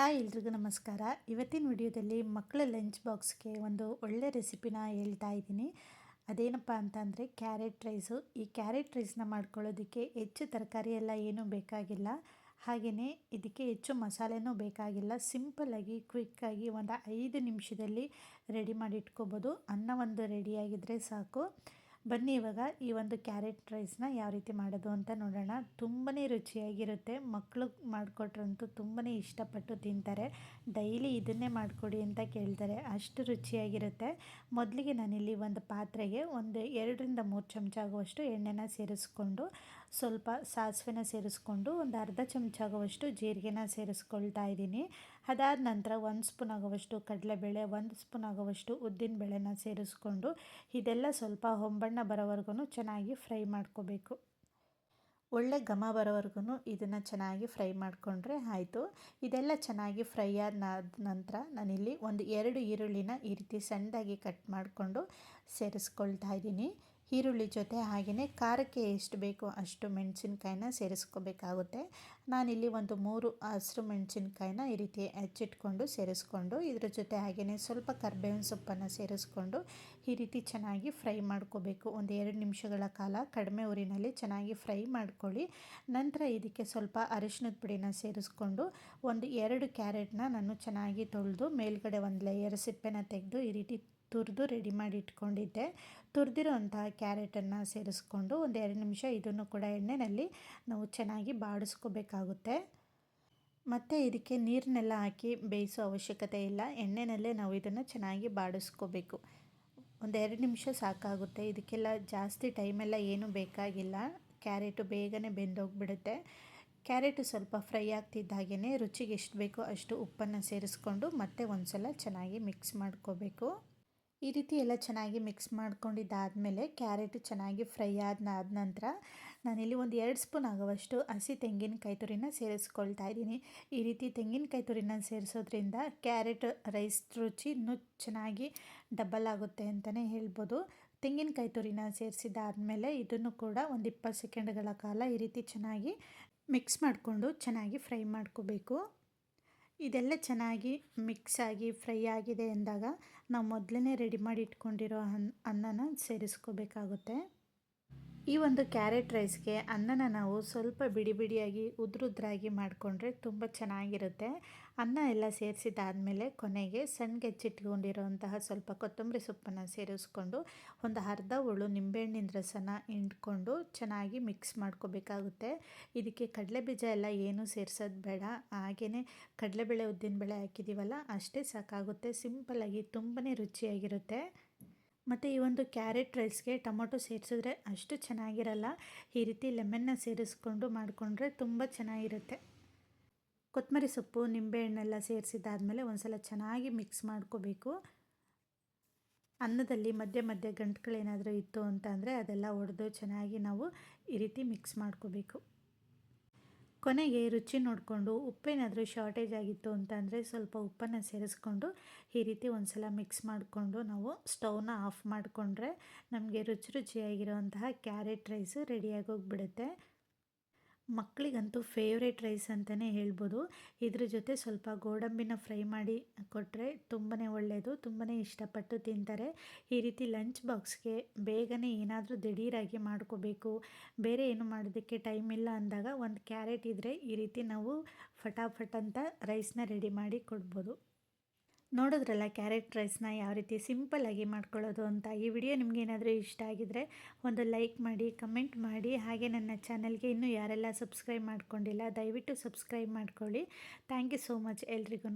Hi ಎಲ್ರಿಗೂ ನಮಸ್ಕಾರ. ಇವತ್ತಿನ ವಿಡಿಯೋದಲ್ಲಿ ಮಕ್ಕಳ ಲಂಚ್ ಬಾಕ್ಸ್ಗೆ ಒಂದು ಒಳ್ಳೆ ರೆಸಿಪಿನ ಹೇಳ್ತಾ ಇದ್ದೀನಿ. ಅದೇನಪ್ಪ ಅಂತಂದರೆ ಕ್ಯಾರೆಟ್ ರೈಸು. ಈ ಕ್ಯಾರೆಟ್ ರೈಸ್ನ ಮಾಡ್ಕೊಳ್ಳೋದಕ್ಕೆ ಹೆಚ್ಚು ತರಕಾರಿ ಎಲ್ಲ ಏನೂ ಬೇಕಾಗಿಲ್ಲ. ಹಾಗೆಯೇ ಇದಕ್ಕೆ ಹೆಚ್ಚು ಮಸಾಲೆನೂ ಬೇಕಾಗಿಲ್ಲ. ಸಿಂಪಲ್ಲಾಗಿ ಕ್ವಿಕ್ಕಾಗಿ ಒಂದು ಐದು ನಿಮಿಷದಲ್ಲಿ ರೆಡಿ ಮಾಡಿ ಇಟ್ಕೋಬೋದು. ಅನ್ನ ಒಂದು ರೆಡಿಯಾಗಿದ್ದರೆ ಸಾಕು. ಬನ್ನಿ ಇವಾಗ ಈ ಒಂದು ಕ್ಯಾರೆಟ್ ರೈಸ್ನ ಯಾವ ರೀತಿ ಮಾಡೋದು ಅಂತ ನೋಡೋಣ. ತುಂಬಾ ರುಚಿಯಾಗಿರುತ್ತೆ. ಮಕ್ಕಳು ಮಾಡಿಕೊಟ್ರಂತೂ ತುಂಬಾ ಇಷ್ಟಪಟ್ಟು ತಿಂತಾರೆ. ಡೈಲಿ ಇದನ್ನೇ ಮಾಡಿಕೊಡಿ ಅಂತ ಕೇಳ್ತಾರೆ. ಅಷ್ಟು ರುಚಿಯಾಗಿರುತ್ತೆ. ಮೊದಲಿಗೆ ನಾನಿಲ್ಲಿ ಒಂದು ಪಾತ್ರೆಗೆ ಒಂದು ಎರಡರಿಂದ ಮೂರು ಚಮಚ ಆಗುವಷ್ಟು ಎಣ್ಣೆನ ಸೇರಿಸ್ಕೊಂಡು, ಸ್ವಲ್ಪ ಸಾಸಿವೆನ ಸೇರಿಸ್ಕೊಂಡು, ಒಂದು ಅರ್ಧ ಚಮಚ ಆಗುವಷ್ಟು ಜೀರಿಗೆನ ಸೇರಿಸ್ಕೊಳ್ತಾ ಇದ್ದೀನಿ. ಅದಾದ ನಂತರ ಒಂದು ಸ್ಪೂನ್ ಆಗುವಷ್ಟು ಕಡಲೆಬೇಳೆ, ಒಂದು ಸ್ಪೂನ್ ಆಗುವಷ್ಟು ಉದ್ದಿನ ಬೇಳೆನ ಸೇರಿಸ್ಕೊಂಡು ಇದೆಲ್ಲ ಸ್ವಲ್ಪ ಹೊಂಬಣ್ಣ ಬರೋವರೆಗೂ ಚೆನ್ನಾಗಿ ಫ್ರೈ ಮಾಡ್ಕೋಬೇಕು. ಒಳ್ಳೆ ಘಮ ಬರೋವರೆಗೂ ಇದನ್ನು ಚೆನ್ನಾಗಿ ಫ್ರೈ ಮಾಡಿಕೊಂಡ್ರೆ ಆಯಿತು. ಇದೆಲ್ಲ ಚೆನ್ನಾಗಿ ಫ್ರೈ ಆದ ನಂತರ ನಾನಿಲ್ಲಿ ಒಂದು ಎರಡು ಈರುಳ್ಳಿನ ಈ ರೀತಿ ಸಣ್ಣದಾಗಿ ಕಟ್ ಮಾಡಿಕೊಂಡು ಸೇರಿಸ್ಕೊಳ್ತಾ ಇದ್ದೀನಿ. ಈರುಳ್ಳಿ ಜೊತೆ ಹಾಗೆಯೇ ಖಾರಕ್ಕೆ ಎಷ್ಟು ಬೇಕೋ ಅಷ್ಟು ಮೆಣಸಿನ್ಕಾಯಿನ ಸೇರಿಸ್ಕೋಬೇಕಾಗುತ್ತೆ. ನಾನಿಲ್ಲಿ ಒಂದು ಮೂರು ಹಸಿರು ಮೆಣಸಿನ್ಕಾಯಿನ ಈ ರೀತಿ ಹೆಚ್ಚಿಟ್ಕೊಂಡು ಸೇರಿಸ್ಕೊಂಡು, ಇದ್ರ ಜೊತೆ ಹಾಗೆಯೇ ಸ್ವಲ್ಪ ಕರ್ಬೇವಿನ ಸೊಪ್ಪನ್ನು ಸೇರಿಸ್ಕೊಂಡು ಈ ರೀತಿ ಚೆನ್ನಾಗಿ ಫ್ರೈ ಮಾಡ್ಕೋಬೇಕು. ಒಂದು ಎರಡು ನಿಮಿಷಗಳ ಕಾಲ ಕಡಿಮೆ ಊರಿನಲ್ಲಿ ಚೆನ್ನಾಗಿ ಫ್ರೈ ಮಾಡ್ಕೊಳ್ಳಿ. ನಂತರ ಇದಕ್ಕೆ ಸ್ವಲ್ಪ ಅರಿಶಿನದ ಪುಡಿನ ಸೇರಿಸ್ಕೊಂಡು ಒಂದು ಎರಡು ಕ್ಯಾರೆಟ್ನ ನಾನು ಚೆನ್ನಾಗಿ ತೊಳೆದು ಮೇಲ್ಗಡೆ ಒಂದು ಲೇಯರ್ ಸಿಪ್ಪೆನ ತೆಗೆದು ಈ ರೀತಿ ತುರಿದು ರೆಡಿ ಮಾಡಿ ಇಟ್ಕೊಂಡಿದ್ದೆ ತುರಿದಿರೋ ಅಂತಹ ಕ್ಯಾರೆಟನ್ನು ಸೇರಿಸ್ಕೊಂಡು ಒಂದು ಎರಡು ನಿಮಿಷ ಇದನ್ನು ಕೂಡ ಎಣ್ಣೆಯಲ್ಲಿ ನಾವು ಚೆನ್ನಾಗಿ ಬಾಡಿಸ್ಕೋಬೇಕಾಗುತ್ತೆ. ಮತ್ತು ಇದಕ್ಕೆ ನೀರನ್ನೆಲ್ಲ ಹಾಕಿ ಬೇಯಿಸೋ ಅವಶ್ಯಕತೆ ಇಲ್ಲ. ಎಣ್ಣೆನಲ್ಲೇ ನಾವು ಇದನ್ನು ಚೆನ್ನಾಗಿ ಬಾಡಿಸ್ಕೋಬೇಕು. ಎರಡು ನಿಮಿಷ ಸಾಕಾಗುತ್ತೆ. ಇದಕ್ಕೆಲ್ಲ ಜಾಸ್ತಿ ಟೈಮೆಲ್ಲ ಏನೂ ಬೇಕಾಗಿಲ್ಲ. ಕ್ಯಾರೆಟು ಬೇಗನೆ ಬೆಂದೋಗಿಬಿಡುತ್ತೆ. ಕ್ಯಾರೆಟು ಸ್ವಲ್ಪ ಫ್ರೈ ಆಗ್ತಿದ್ದಾಗೇ ರುಚಿಗೆ ಎಷ್ಟು ಬೇಕೋ ಅಷ್ಟು ಉಪ್ಪನ್ನು ಸೇರಿಸ್ಕೊಂಡು ಮತ್ತೆ ಒಂದು ಸಲ ಚೆನ್ನಾಗಿ ಮಿಕ್ಸ್ ಮಾಡ್ಕೋಬೇಕು. ಈ ರೀತಿ ಎಲ್ಲ ಚೆನ್ನಾಗಿ ಮಿಕ್ಸ್ ಮಾಡ್ಕೊಂಡಿದ್ದಾದಮೇಲೆ ಕ್ಯಾರೆಟು ಚೆನ್ನಾಗಿ ಫ್ರೈ ಆದ ನಂತರ ನಾನಿಲ್ಲಿ ಒಂದು ಎರಡು ಸ್ಪೂನ್ ಆಗುವಷ್ಟು ಹಸಿ ತೆಂಗಿನಕಾಯಿ ತುರಿನ ಸೇರಿಸ್ಕೊಳ್ತಾ ಇದ್ದೀನಿ. ಈ ರೀತಿ ತೆಂಗಿನಕಾಯಿ ತುರಿನ ಸೇರಿಸೋದ್ರಿಂದ ಕ್ಯಾರೆಟ್ ರೈಸ್ ರುಚಿ ಇನ್ನೂ ಚೆನ್ನಾಗಿ ಡಬಲ್ ಆಗುತ್ತೆ ಅಂತಲೇ ಹೇಳ್ಬೋದು. ತೆಂಗಿನಕಾಯಿ ತುರಿನ ಸೇರಿಸಿದಾದ್ಮೇಲೆ ಇದನ್ನು ಕೂಡ ಒಂದು ಇಪ್ಪತ್ತು ಸೆಕೆಂಡ್ಗಳ ಕಾಲ ಈ ರೀತಿ ಚೆನ್ನಾಗಿ ಮಿಕ್ಸ್ ಮಾಡಿಕೊಂಡು ಚೆನ್ನಾಗಿ ಫ್ರೈ ಮಾಡ್ಕೋಬೇಕು. ಇದೆಲ್ಲ ಚೆನ್ನಾಗಿ ಮಿಕ್ಸ್ ಆಗಿ ಫ್ರೈ ಆಗಿದೆ ಎಂದಾಗ ನಾವು ಮೊದಲೇ ರೆಡಿ ಮಾಡಿ ಇಟ್ಕೊಂಡಿರೋ ಅನ್ನನ ಸೇರಿಸ್ಕೋಬೇಕಾಗುತ್ತೆ. ಈ ಒಂದು ಕ್ಯಾರೆಟ್ ರೈಸ್ಗೆ ಅನ್ನನ ನಾವು ಸ್ವಲ್ಪ ಬಿಡಿ ಬಿಡಿಯಾಗಿ ಉದ್ರುದ್ರಾಗಿ ಮಾಡಿಕೊಂಡ್ರೆ ತುಂಬ ಚೆನ್ನಾಗಿರುತ್ತೆ. ಅನ್ನ ಎಲ್ಲ ಸೇರಿಸಿದಾದಮೇಲೆ ಕೊನೆಗೆ ಸಣ್ಣಗೆ ಹೆಚ್ಚಿಟ್ಕೊಂಡಿರೋಂತಹ ಸ್ವಲ್ಪ ಕೊತ್ತಂಬರಿ ಸೊಪ್ಪನ್ನು ಸೇರಿಸ್ಕೊಂಡು ಒಂದು ಅರ್ಧ ಹುಳು ನಿಂಬೆಹಣ್ಣಿನ ರಸನ ಹಿಂಡ್ಕೊಂಡು ಚೆನ್ನಾಗಿ ಮಿಕ್ಸ್ ಮಾಡ್ಕೋಬೇಕಾಗುತ್ತೆ. ಇದಕ್ಕೆ ಕಡಲೆ ಬೀಜ ಎಲ್ಲ ಏನೂ ಸೇರಿಸೋದು ಬೇಡ. ಹಾಗೆಯೇ ಕಡಲೆಬೇಳೆ ಉದ್ದಿನಬೇಳೆ ಹಾಕಿದ್ದೀವಲ್ಲ, ಅಷ್ಟೇ ಸಾಕಾಗುತ್ತೆ. ಸಿಂಪಲ್ಲಾಗಿ ತುಂಬಾ ರುಚಿಯಾಗಿರುತ್ತೆ. ಮತ್ತು ಈ ಒಂದು ಕ್ಯಾರೆಟ್ ರೈಸ್ಗೆ ಟೊಮೊಟೊ ಸೇರಿಸಿದ್ರೆ ಅಷ್ಟು ಚೆನ್ನಾಗಿರಲ್ಲ. ಈ ರೀತಿ ಲೆಮನ್ನ ಸೇರಿಸ್ಕೊಂಡು ಮಾಡಿಕೊಂಡ್ರೆ ತುಂಬ ಚೆನ್ನಾಗಿರುತ್ತೆ. ಕೊತ್ತಂಬರಿ ಸೊಪ್ಪು ನಿಂಬೆಹಣ್ಣೆಲ್ಲ ಸೇರಿಸಿದ್ದಾದಮೇಲೆ ಒಂದು ಸಲ ಚೆನ್ನಾಗಿ ಮಿಕ್ಸ್ ಮಾಡ್ಕೋಬೇಕು. ಅನ್ನದಲ್ಲಿ ಮಧ್ಯೆ ಮಧ್ಯೆ ಗಂಟುಗಳೇನಾದರೂ ಇತ್ತು ಅಂತ ಅಂದರೆ ಅದೆಲ್ಲ ಒಡೆದು ಚೆನ್ನಾಗಿ ನಾವು ಈ ರೀತಿ ಮಿಕ್ಸ್ ಮಾಡ್ಕೋಬೇಕು. ಕೊನೆಗೆ ರುಚಿ ನೋಡಿಕೊಂಡು ಉಪ್ಪೇನಾದರೂ ಶಾರ್ಟೇಜ್ ಆಗಿತ್ತು ಅಂತಂದರೆ ಸ್ವಲ್ಪ ಉಪ್ಪನ್ನು ಸೇರಿಸ್ಕೊಂಡು ಈ ರೀತಿ ಒಂದ್ಸಲ ಮಿಕ್ಸ್ ಮಾಡಿಕೊಂಡು ನಾವು ಸ್ಟವ್ನ ಆಫ್ ಮಾಡಿಕೊಂಡ್ರೆ ನಮಗೆ ರುಚಿ ರುಚಿಯಾಗಿರುವಂತಹ ಕ್ಯಾರೆಟ್ ರೈಸು ರೆಡಿಯಾಗೋಗಿಬಿಡುತ್ತೆ ಮಕ್ಕಳಿಗಂತೂ ಫೇವ್ರೇಟ್ ರೈಸ್ ಅಂತಲೇ ಹೇಳ್ಬೋದು. ಇದ್ರ ಜೊತೆ ಸ್ವಲ್ಪ ಗೋಡಂಬಿನ ಫ್ರೈ ಮಾಡಿ ಕೊಟ್ಟರೆ ತುಂಬಾ ಒಳ್ಳೆಯದು ತುಂಬಾ ಇಷ್ಟಪಟ್ಟು ತಿಂತಾರೆ. ಈ ರೀತಿ ಲಂಚ್ ಬಾಕ್ಸ್ಗೆ ಬೇಗನೆ ಏನಾದರೂ ದಿಢೀರಾಗಿ ಮಾಡ್ಕೋಬೇಕು. ಬೇರೆ ಏನು ಮಾಡೋದಕ್ಕೆ ಟೈಮ್ ಇಲ್ಲ ಅಂದಾಗ ಒಂದು ಕ್ಯಾರೆಟ್ ಇದ್ದರೆ ಈ ರೀತಿ ನಾವು ಫಟಾಫಟ್ ಅಂತ ರೈಸ್ನ ರೆಡಿ ಮಾಡಿ ಕೊಡ್ಬೋದು. ನೋಡಿದ್ರಲ್ಲ ಕ್ಯಾರೆಟ್ ರೈಸ್ನ ಯಾವ ರೀತಿ ಸಿಂಪಲ್ಲಾಗಿ ಮಾಡ್ಕೊಳ್ಳೋದು ಅಂತ ಈ ವಿಡಿಯೋ ನಿಮಗೇನಾದರೂ ಇಷ್ಟ ಆಗಿದರೆ ಒಂದು ಲೈಕ್ ಮಾಡಿ, ಕಮೆಂಟ್ ಮಾಡಿ, ಹಾಗೆ ನನ್ನ ಚಾನಲ್ಗೆ ಇನ್ನೂ ಯಾರೆಲ್ಲ ಸಬ್ಸ್ಕ್ರೈಬ್ ಮಾಡ್ಕೊಂಡಿಲ್ಲ ದಯವಿಟ್ಟು ಸಬ್ಸ್ಕ್ರೈಬ್ ಮಾಡ್ಕೊಳ್ಳಿ. ಥ್ಯಾಂಕ್ ಯು ಸೋ ಮಚ್ ಎಲ್ರಿಗೂ